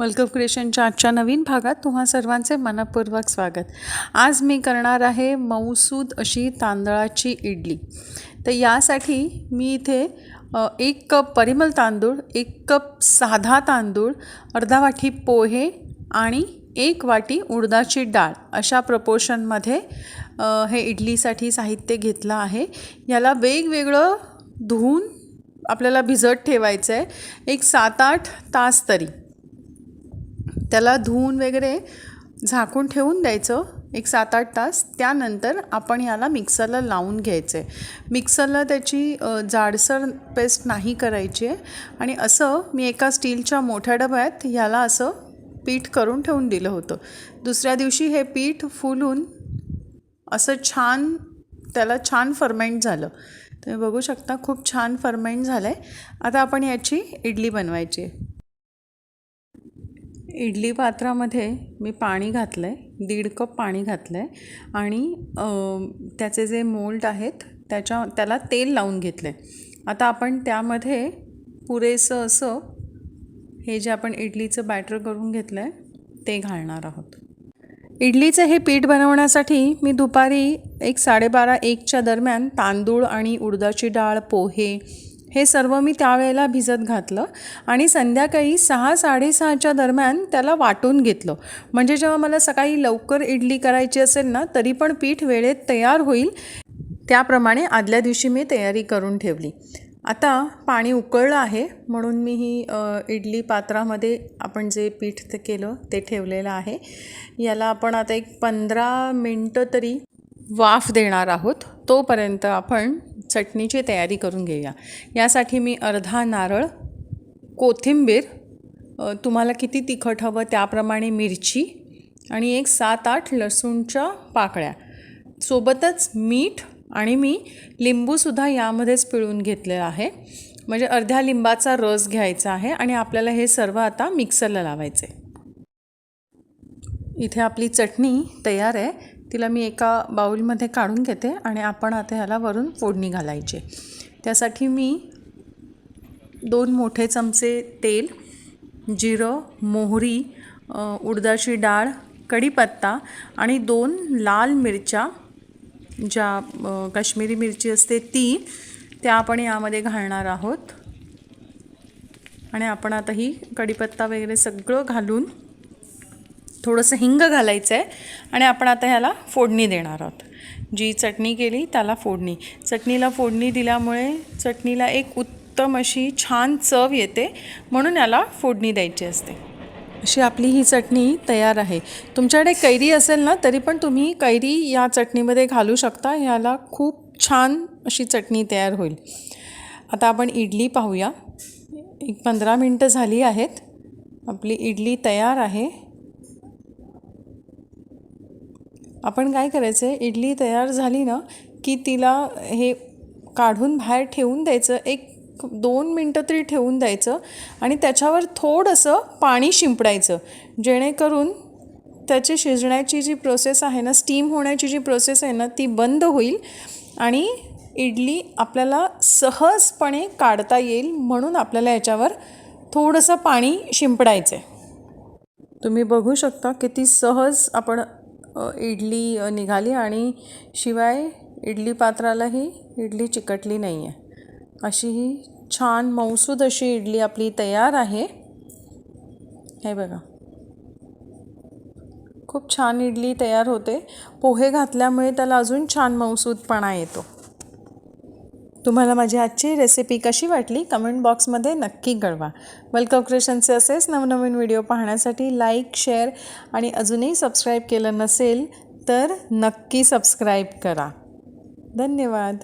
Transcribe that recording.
Welcome क्रिएशनच्या आजच्या नवीन भागात तुम्हा सर्वांचे मनपूर्वक स्वागत. आज मी करणार आहे मऊसूद अशी तांदळाची इडली. तर यासाठी मी इथे एक कप परिमल तांदूळ एक कप साधा तांदूळ अर्धा वाटी पोहे आणि एक वाटी उडदाची डाळ अशा प्रपोर्शनमध्ये हे इडलीसाठी साहित्य घेतलं आहे. याला वेगवेगळं धुवून आपल्याला भिजत ठेवायचं आहे एक सात आठ तास तरी. त्याला धुवून वगैरे झाकून ठेवून द्यायचं एक सात आठ तास. त्यानंतर आपण याला मिक्सरला लावून घ्यायचं आहे मिक्सरला त्याची जाडसर पेस्ट नाही करायची आहे. आणि असं मी एका स्टीलच्या मोठ्या डब्यात ह्याला असं पीठ करून ठेवून दिलं होतं. दुसऱ्या दिवशी हे पीठ फुलून असं छान त्याला छान फर्मेंट झालं. तुम्ही बघू शकता खूप छान फर्मेंट झालं आहे आता आपण याची इडली बनवायची आहे. इडली पात्रामध्ये मी पाणी घातलं आहे दीड कप पाणी घातलं आहे आणि त्याचे जे मोल्ड आहेत त्याच्या त्याला तेल लावून घेतलं आहे आता आपण त्यामध्ये पुरेसं असं हे जे आपण इडलीचं बॅटर करून घेतलं आहे ते घालणार आहोत. इडलीचं हे पीठ बनवण्यासाठी मी दुपारी एक साडेबारा एकच्या दरम्यान तांदूळ आणि उडदाची डाळ पोहे हे सर्व मी त्यावेळेला भिजत घातलं आणि संध्याकाळी सहा साडेसहाच्या दरम्यान त्याला वाटून घेतलं. म्हणजे जेव्हा मला सकाळी लवकर इडली करायची असेल ना तरी पण पीठ वेळेत तयार होईल. त्याप्रमाणे आदल्या दिवशी मी तयारी करून ठेवली. आता पाणी उकळलं आहे म्हणून मी ही इडली पात्रामध्ये आपण जे पीठ ते केलं ते ठेवलेलं आहे. याला आपण आता एक पंधरा मिनटं तरी वाफ देणार आहोत. तोपर्यंत आपण चटणीची तयारी करून घेऊया. यासाठी मी अर्धा नारळ कोथिंबीर तुम्हाला किती तिखट हवं त्याप्रमाणे मिरची आणि एक सात आठ लसूणच्या पाकळ्या. सोबतच मीठ आणि मी लिंबूसुद्धा यामध्येच पिळून घेतलेला आहे. म्हणजे अर्ध्या लिंबाचा रस घ्यायचा आहे आणि आपल्याला हे सर्व आता मिक्सरला लावायचे. इथे आपली चटणी तयार आहे. तिला मी एका बाऊलमध्ये काढून घेते आणि आपण आता ह्याला वरून फोडणी घालायची. त्यासाठी मी दोन मोठे चमचे तेल जिरं मोहरी उडदाची डाळ कढीपत्ता आणि दोन लाल मिरच्या ज्या काश्मीरी मिरची असते ती त्या आपण यामध्ये घालणार आहोत. आणि आपण आता ही कढीपत्ता वगैरे सगळं घालून थोडंसं हिंग घालायचं आहे आणि आपण आता ह्याला फोडणी देणार आहोत. जी चटणी केली त्याला फोडणी. चटणीला फोडणी दिल्यामुळे चटणीला एक उत्तम अशी छान चव येते म्हणून याला फोडणी द्यायची असते. अशी आपली ही चटणी तयार आहे. तुमच्याकडे कैरी असेल ना तरी पण तुम्ही कैरी या चटणीमध्ये घालू शकता. याला खूप छान अशी चटणी तयार होईल. आता आपण इडली पाहूया. एक पंधरा मिनटं झाली आहेत. आपली इडली तयार आहे. आपण काय करायचं आहे इडली तयार झाली ना की तिला हे काढून बाहेर ठेवून द्यायचं एक दोन मिनटं तरी ठेवून द्यायचं आणि त्याच्यावर थोडंसं पाणी शिंपडायचं. जेणेकरून त्याची शिजण्याची जी प्रोसेस आहे ना स्टीम होण्याची जी प्रोसेस आहे ना ती बंद होईल आणि इडली आपल्याला सहजपणे काढता येईल म्हणून आपल्याला याच्यावर थोडंसं पाणी शिंपडायचं आहे तुम्ही बघू शकता किती सहज आपण इडली निघाली आणि शिवाय इडली पात्रालाही इडली चिकटली नाही आहे अशी ही छान मौसूद अशी इडली आपली तयार आहे. हे बघा. खूप छान इडली तयार होते. पोहे घातल्यामुळे त्याला अजून छान मौसूदपणा येतो. तुम्हाला माझी आजची रेसिपी कशी वाटली कमेंट बॉक्समध्ये नक्की कळवा. वेलकम क्रिएशनचे असेच नवनवीन व्हिडिओ पाहण्यासाठी लाईक शेअर आणि अजूनही सबस्क्राईब केलं नसेल तर नक्की सबस्क्राईब करा. धन्यवाद.